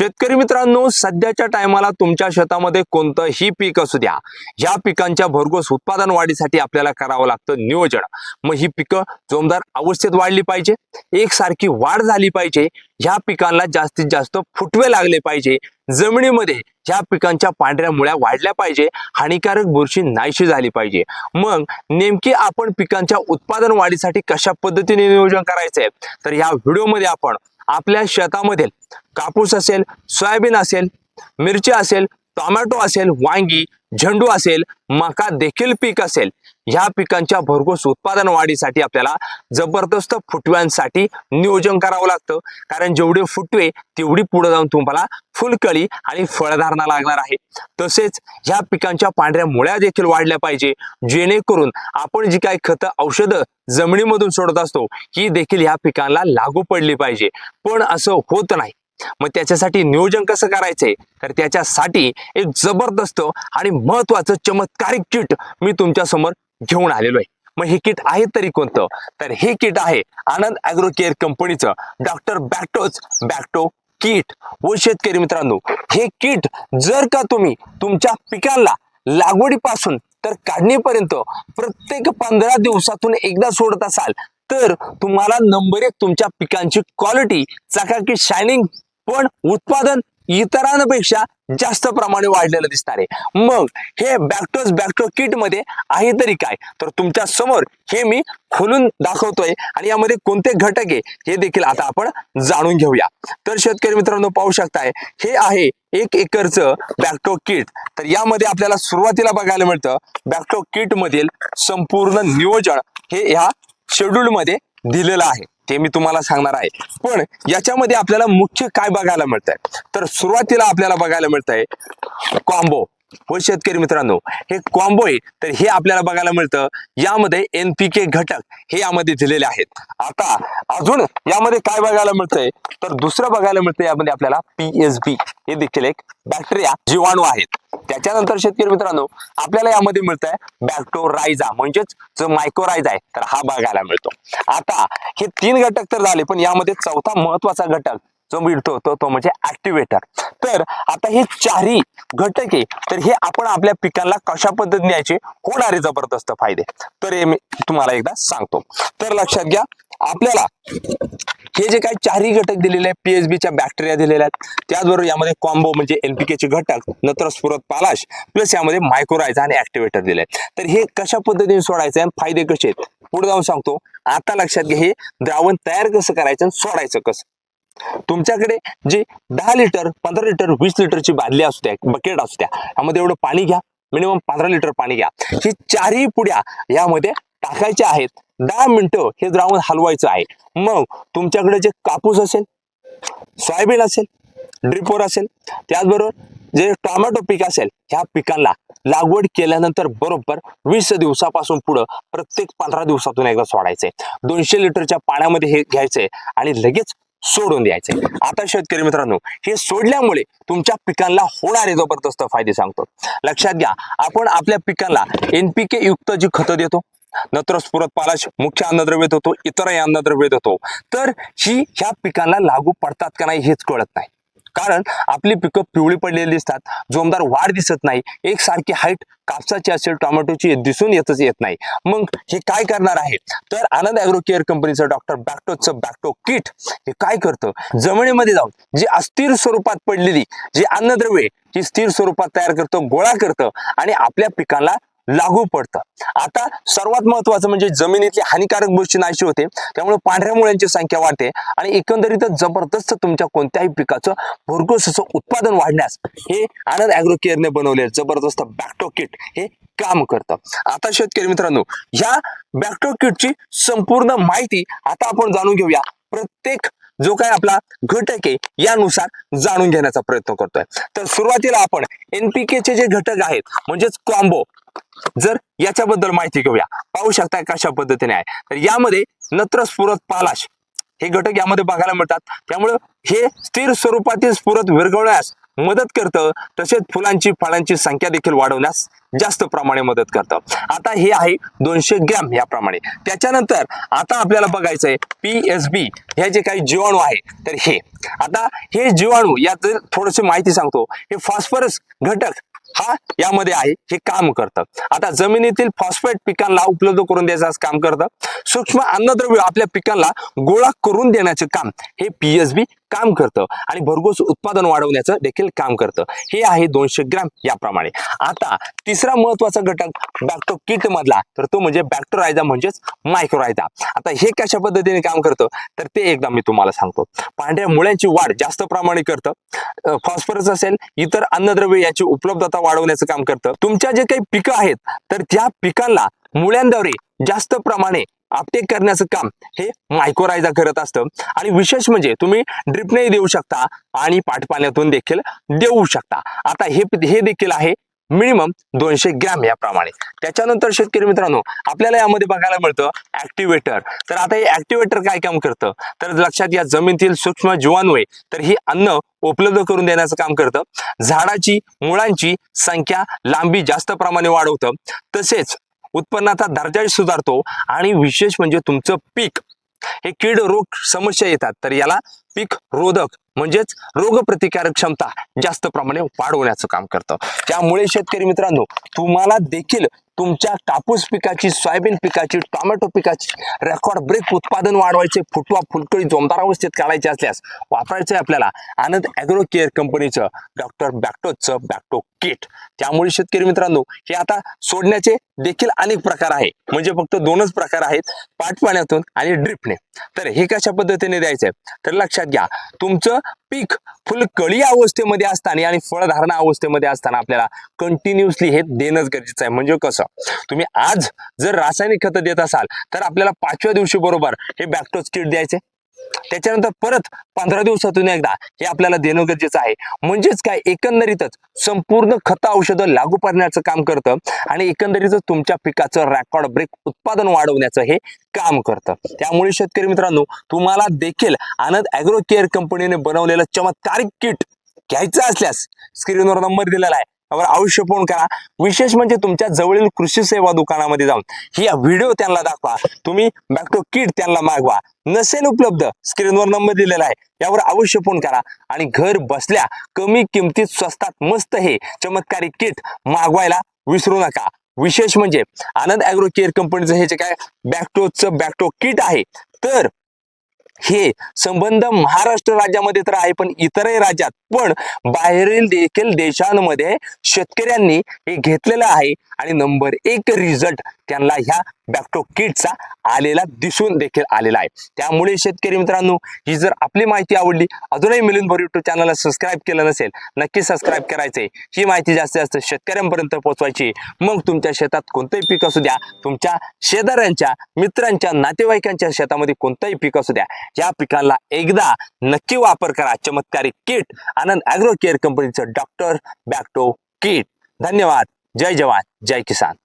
शेतकरी मित्रांनो सध्याच्या टायमाला तुमच्या शेतामध्ये कोणतंही पीक असू द्या. या पिकांच्या भरघोस उत्पादन वाढीसाठी आपल्याला करावं लागतं नियोजन. मग ही पिकं जोमदार अवस्थेत वाढली पाहिजे एकसारखी वाढ झाली पाहिजे ह्या पिकांना जास्तीत जास्त फुटवे लागले पाहिजे जमिनीमध्ये ह्या पिकांच्या पांढऱ्या मुळ्या वाढल्या पाहिजे हानिकारक बुरशी नाहीशी झाली पाहिजे. मग नेमकी आपण पिकांच्या उत्पादन वाढीसाठी कशा पद्धतीने नियोजन करायचंय? तर ह्या व्हिडिओमध्ये आपण आपल्या शेतामध्ये कापूस असेल सोयाबीन असेल मिरची असेल टोमॅटो असेल वांगी झेंडू असेल मका देखील पीक असेल. ह्या पिकांच्या भरघोस उत्पादन वाढीसाठी आपल्याला जबरदस्त फुटव्यांसाठी नियोजन करावं लागतं. कारण जेवढे फुटवे तेवढी पुढे जाऊन तुम्हाला फुलकळी आणि फळधारणा लागणार आहे. तसेच ह्या पिकांच्या पांढऱ्या मुळ्या देखील वाढल्या पाहिजे. जेणेकरून आपण जी काही खतं औषधं जमिनीमधून सोडत असतो ही देखील ह्या पिकांना लागू पडली पाहिजे. पण असं होत नाही. मग त्याच्यासाठी नियोजन कसं करायचंय? तर त्याच्यासाठी एक जबरदस्त आणि महत्वाचं चमत्कारिक किट मी तुमच्यासमोर घेऊन आलेलो आहे. मग हे किट आहे तरी कोणतं? तर हे किट आहे आनंद अॅग्रो केअर कंपनीचं डॉक्टर बॅक्टोच बॅक्टो किट. व शेतकरी मित्रांनो हे किट जर का तुम्ही तुमच्या पिकांना लागवडीपासून तर काढणीपर्यंत प्रत्येक पंधरा दिवसातून एकदा सोडत असाल तर तुम्हाला नंबर एक तुमच्या पिकांची क्वालिटी चकाकी शायनिंग पण उत्पादन इतरांपेक्षा जास्त प्रमाणे वाढलेलं दिसणार आहे. मग हे बॅक्टोज बॅक्टो किटमध्ये आहे तरी काय? तर तुमच्यासमोर हे मी खोलून दाखवतोय आणि यामध्ये कोणते घटक आहे हे देखील आता आपण जाणून घेऊया. तर शेतकरी मित्रांनो पाहू शकताय हे आहे एक एकरचं बॅक्टो किट तर यामध्ये आपल्याला सुरुवातीला बघायला मिळतं बॅक्टो किट मधील संपूर्ण नियोजन हे ह्या शेड्यूल मध्ये दिलेलं आहे. ते मी तुम्हाला सांगणार आहे. पण याच्यामध्ये आपल्याला मुख्य काय बघायला मिळतंय? तर सुरुवातीला आपल्याला बघायला मिळतंय कॉम्बो व शेतकरी मित्रांनो हे कॉम्बो आहे तर हे आपल्याला बघायला मिळतं. यामध्ये एनपीके घटक हे यामध्ये दिलेले आहेत. आता अजून यामध्ये काय बघायला मिळतंय? तर दुसरं बघायला मिळतं यामध्ये आपल्याला पीएसबी हे देखील एक बॅक्टेरिया जीवाणू आहेत. त्याच्यानंतर शेतकरी मित्रांनो आपल्याला यामध्ये मिळतंय बॅक्टोरायझा म्हणजेच जो मायक्रोरायझा आहे तर हा बघायला मिळतो. आता हे तीन घटक तर झाले पण यामध्ये चौथा महत्त्वाचा घटक जो मिळतो तो तो म्हणजे ऍक्टिव्हेटर तर आता हे चारही घटक आहे तर हे आपण आपल्या पिकांना कशा पद्धतीने यायचे होणारे जबरदस्त फायदे. तर हे मी तुम्हाला एकदा सांगतो. तर लक्षात घ्या आपल्याला हे जे काही चारही घटक दिलेले आहेत पीएचबीच्या बॅक्टेरिया दिलेल्या आहेत त्याचबरोबर यामध्ये कॉम्बो म्हणजे एनपीकेचे चे घटक नत्र स्फुरत पालाश प्लस यामध्ये मायक्रोरायझा आणि ऍक्टिवेटर दिले तर हे कशा पद्धतीने सोडायचं आणि फायदे कसे आहेत? पुढे जाऊन सांगतो. आता लक्षात घ्या हे द्रावण तयार कसं करायचं आणि सोडायचं कसं? तुमच्याकडे जे दहा लिटर पंधरा लिटर वीस लिटरची बादली असू द्या बकेट असू द्या यामध्ये एवढं पाणी घ्या मिनिमम पंधरा लिटर पाणी घ्या. ही चारही पुड्या यामध्ये टाकायच्या आहेत. दहा मिनिटं हे द्रावण हलवायचं आहे. मग तुमच्याकडे जे कापूस असेल सोयाबीन असेल ड्रिपोर असेल त्याचबरोबर जे टोमॅटो पीक असेल ह्या पिकांना लागवड केल्यानंतर बरोबर वीस दिवसापासून पुढं प्रत्येक पंधरा दिवसातून एकदा सोडायचंय. दोनशे लिटरच्या पाण्यामध्ये हे घ्यायचंय आणि लगेच सोडून द्यायचे. आता शेतकरी मित्रांनो हे सोडल्यामुळे तुमच्या पिकांना होणारे जबरदस्त फायदे सांगतो. लक्षात घ्या आपण आपल्या पिकांना एनपीके युक्त जी खतं देतो नत्र स्फुरत पालाश मुख्य अन्नद्रव्य देतो इतरही अन्नद्रव्य देतो तर ही ह्या पिकांना लागू पडतात का नाही हेच कळत नाही. कारण आपली पिकं पिवळी पडलेली दिसतात जोमदार वाढ दिसत नाही एकसारखी हाईट कापसाची असेल टोमॅटोची दिसून येतच येत नाही. मग हे काय करणार आहे? तर आनंद अॅग्रो केअर कंपनीचं डॉक्टर बॅक्टोचं बॅक्टो किट हे काय करतं? जमिनीमध्ये जाऊन जी अस्थिर स्वरूपात पडलेली जी अन्नद्रव्ये ही स्थिर स्वरूपात तयार करतं गोळा करतं आणि आपल्या पिकांना लागू पडतं. आता सर्वात महत्वाचं म्हणजे जमिनीतली हानिकारक गोष्टी नाहीशी होते त्यामुळे पांढऱ्या मुळ्यांची संख्या वाढते आणि एकंदरीतच जबरदस्त तुमच्या कोणत्याही पिकाचं भरघोस असं उत्पादन वाढण्यास हे आनंद अॅग्रो केअरने बनवले जबरदस्त बॅक्टो किट हे काम करतं. आता शेतकरी मित्रांनो ह्या बॅक्टो किटची संपूर्ण माहिती आता आपण जाणून घेऊया. प्रत्येक जो काय आपला घटक आहे यानुसार जाणून घेण्याचा प्रयत्न करतोय. तर सुरुवातीला आपण एनपीके चे जे घटक आहेत म्हणजेच कॉम्बो जर याच्याबद्दल माहिती घेऊया. पाहू शकता कशा पद्धतीने आहे. तर यामध्ये नत्र स्फुरत पालाश हे घटक यामध्ये बघायला मिळतात. त्यामुळे हे स्थिर स्वरूपातील स्फुरत विरघळण्यास मदत करतं. तसेच फुलांची फळांची संख्या देखील वाढवण्यास जास्त प्रमाणे मदत करतं. आता हे आहे दोनशे ग्रॅम याप्रमाणे. त्याच्यानंतर आता आपल्याला बघायचं आहे पी एस बी हे जे काही जीवाणू आहे तर हे. आता हे जीवाणू यात थोडीशी माहिती सांगतो. हे फॉस्फरस घटक हा यामध्ये आहे हे काम करतं. आता जमिनीतील फॉस्फेट पिकांना उपलब्ध करून द्यायचं काम करतं. सूक्ष्म अन्नद्रव्य आपल्या पिकांना गोळा करून देण्याचे काम हे पीएसबी काम करतं आणि भरघोस उत्पादन वाढवण्याचं देखील काम करतं. हे आहे दोनशे ग्रॅम याप्रमाणे. आता तिसरा महत्त्वाचा घटक बॅक्टो किट मधला तर तो म्हणजे बॅक्टोरायझा म्हणजेच मायक्रोरायझा. आता हे कशा पद्धतीने काम करतं? तर ते एकदा मी तुम्हाला सांगतो. पांढऱ्या मुळ्यांची वाढ जास्त प्रमाणे करतं. फॉस्फरस असेल इतर अन्नद्रव्य याची उपलब्धता वाढवण्याचं काम करतं. तुमच्या जे काही पिकं आहेत तर त्या पिकांना मुळ्यांद्वारे जास्त प्रमाणे आपटेक करण्याचं काम हे मायक्रोरायझा करत असतं. आणि विशेष म्हणजे तुम्ही ड्रिपनेही देऊ शकता आणि पाठपाण्यातून देखील देऊ शकता. आता हे हे देखील आहे मिनिमम दोनशे ग्रॅम याप्रमाणे. त्याच्यानंतर शेतकरी मित्रांनो आपल्याला यामध्ये बघायला मिळतं ऍक्टिव्हेटर तर आता हे ऍक्टिव्हेटर काय काम करतं? तर लक्षात या जमिनीतील सूक्ष्म जीवाणू आहे तर ही अन्न उपलब्ध करून देण्याचं काम करतं. झाडाची मुळांची संख्या लांबी जास्त प्रमाणे वाढवतं. तसेच उत्पन्नाचा दर्जाही सुधारतो आणि विशेष म्हणजे तुमचं पीक. हे कीड रोग समस्या येतात. तर याला पीक रोधक म्हणजेच रोगप्रतिकारक क्षमता जास्त प्रमाणे वाढवण्याचं काम करतं. त्यामुळे शेतकरी मित्रांनो तुम्हाला देखील तुमच्या कापूस पिकाची सोयाबीन पिकाची टोमॅटो पिकाची रेकॉर्ड ब्रेक उत्पादन वाढवायचे फुटवा फुलकळी जोमदार अवस्थेत काढायचे असल्यास वापरायचं आहे आपल्याला आनंद ॲग्रो केअर कंपनीचं डॉक्टर बॅक्टोचं बॅक्टो किट त्यामुळे शेतकरी मित्रांनो हे आता सोडण्याचे देखील अनेक प्रकार आहे. म्हणजे फक्त दोनच प्रकार आहेत पाठपाण्यातून आणि ड्रिपने. तर हे कशा पद्धतीने द्यायचंय? तर लक्षात घ्या तुमचं पीक फुलकळी अवस्थेमध्ये असताना आणि फळधारणा अवस्थेमध्ये असताना आपल्याला कंटिन्युअसली हे देणंच गरजेचं आहे. म्हणजे कसं? तुम्ही आज जर रासायनिक खतं देत असाल तर आपल्याला पाचव्या दिवशी बरोबर हे बॅक्टोज किट द्यायचे. त्याच्यानंतर परत पंधरा दिवसातून एकदा हे आपल्याला देणं गरजेचं आहे. म्हणजेच काय? एकंदरीतच संपूर्ण खत औषधं लागू करण्याचं काम करतं आणि एकंदरीतच तुमच्या पिकाचं रेकॉर्ड ब्रेक उत्पादन वाढवण्याचं हे काम करतं. त्यामुळे शेतकरी मित्रांनो तुम्हाला देखील आनंद ॲग्रो केअर कंपनीने बनवलेलं चमत्कारिक किट घ्यायचं असल्यास स्क्रीनवर नंबर दिलेला आहे. त्यावर आयुष्य फोन करा. विशेष म्हणजे तुमच्या जवळील कृषी सेवा दुकानामध्ये जाऊन ही व्हिडिओ त्यांना दाखवा. तुम्ही बॅक्टो किट त्यांना मागवा. नसेल उपलब्ध स्क्रीनवर नंबर दिलेला आहे. यावर अवश्य फोन करा. आणि घर बसल्या कमी किमतीत स्वस्तात मस्त हे चमत्कारी किट मागवायला विसरू नका. विशेष म्हणजे आनंद अॅग्रो केअर कंपनीचं हे जे काय बॅक्टोचं बॅक्टो किट आहे तर हे संबंध महाराष्ट्र राज्यामध्ये तर आहे पण इतरही राज्यात. पण बाहेरील देखील देशांमध्ये शेतकऱ्यांनी हे घेतलेलं आहे. आणि नंबर एक रिझल्ट त्यांना ह्या बॅक्टो किटचा आलेला दिसून देखील आलेला आहे. त्यामुळे शेतकरी मित्रांनो ही जर आपली माहिती आवडली अजूनही मिलिंद भर युट्यूब चॅनलला सबस्क्राईब केलं नसेल नक्की सबस्क्राईब करायचंय. ही माहिती जास्तीत जास्त शेतकऱ्यांपर्यंत पोहोचवायची. मग तुमच्या शेतात कोणतंही पीक असू द्या तुमच्या शेजाऱ्यांच्या मित्रांच्या नातेवाईकांच्या शेतामध्ये कोणतंही पीक असू द्या या पिकांना एकदा नक्की वापर करा. चमत्कारिक किट आनंद ॲग्रो केअर कंपनीचं डॉक्टर बॅक्टो किट धन्यवाद. जय जवान जय किसान।